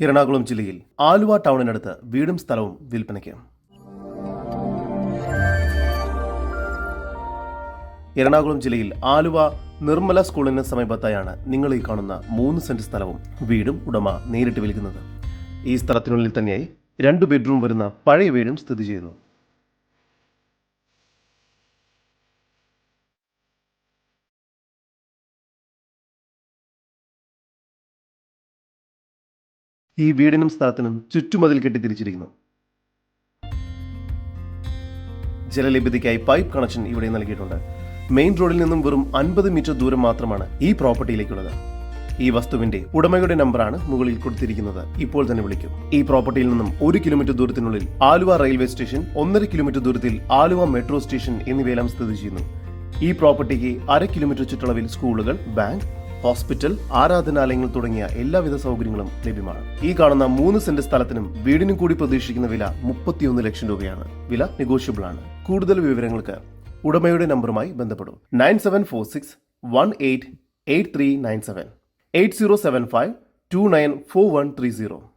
എറണാകുളം ജില്ലയിൽ ആലുവ ടൗണിനടുത്ത് വീടും സ്ഥലവും വിൽപ്പനയ്ക്ക്. എറണാകുളം ജില്ലയിൽ ആലുവ നിർമ്മല സ്കൂളിന് സമീപത്തായാണ് നിങ്ങൾ ഈ കാണുന്ന മൂന്ന് സെന്റ് സ്ഥലവും വീടും ഉടമ നേരിട്ട് വിൽക്കുന്നത്. ഈ സ്ഥലത്തിനുള്ളിൽ തന്നെയായി രണ്ട് ബെഡ്റൂം വരുന്ന പഴയ വീടും സ്ഥിതി ചെയ്യുന്നു. ഈ വീടിനും സ്ഥലത്തിനും ചുറ്റുമതിൽ കെട്ടി തിരിച്ചിരിക്കുന്നു ജലലഭ്യതയ്ക്കായി പൈപ്പ് കണക്ഷൻ ഇവിടെ നൽകിയിട്ടുണ്ട്. മെയിൻ റോഡിൽ നിന്നും വെറും അൻപത് മീറ്റർ ദൂരം മാത്രമാണ് ഈ പ്രോപ്പർട്ടിയിലേക്കുള്ളത്. ഈ വസ്തുവിന്റെ ഉടമയുടെ നമ്പറാണ് മുകളിൽ കൊടുത്തിരിക്കുന്നത്. ഇപ്പോൾ തന്നെ വിളിക്കും. ഈ പ്രോപ്പർട്ടിയിൽ നിന്നും ഒരു കിലോമീറ്റർ ദൂരത്തിനുള്ളിൽ ആലുവ റെയിൽവേ സ്റ്റേഷൻ ഒന്നര കിലോമീറ്റർ ദൂരത്തിൽ ആലുവ മെട്രോ സ്റ്റേഷൻ എന്നിവയെല്ലാം സ്ഥിതി ചെയ്യുന്നു. ഈ പ്രോപ്പർട്ടിക്ക് അര കിലോമീറ്റർ ചുറ്റളവിൽ സ്കൂളുകൾ ബാങ്ക് ഹോസ്പിറ്റൽ ആരാധനാലയങ്ങൾ തുടങ്ങിയ എല്ലാവിധ സൗകര്യങ്ങളും ലഭ്യമാണ്. ഈ കാണുന്ന മൂന്ന് സെന്റ് സ്ഥലത്തിനും വീടിനും കൂടി പ്രതീക്ഷിക്കുന്ന വില മുപ്പത്തിയൊന്ന് ലക്ഷം രൂപയാണ്. വില നെഗോഷ്യബിൾ ആണ് കൂടുതൽ വിവരങ്ങൾക്ക് ഉടമയുടെ നമ്പറുമായി ബന്ധപ്പെടും. Nine seven four six one eight eight three nine seven. Eight zero seven five two nine four one three zero.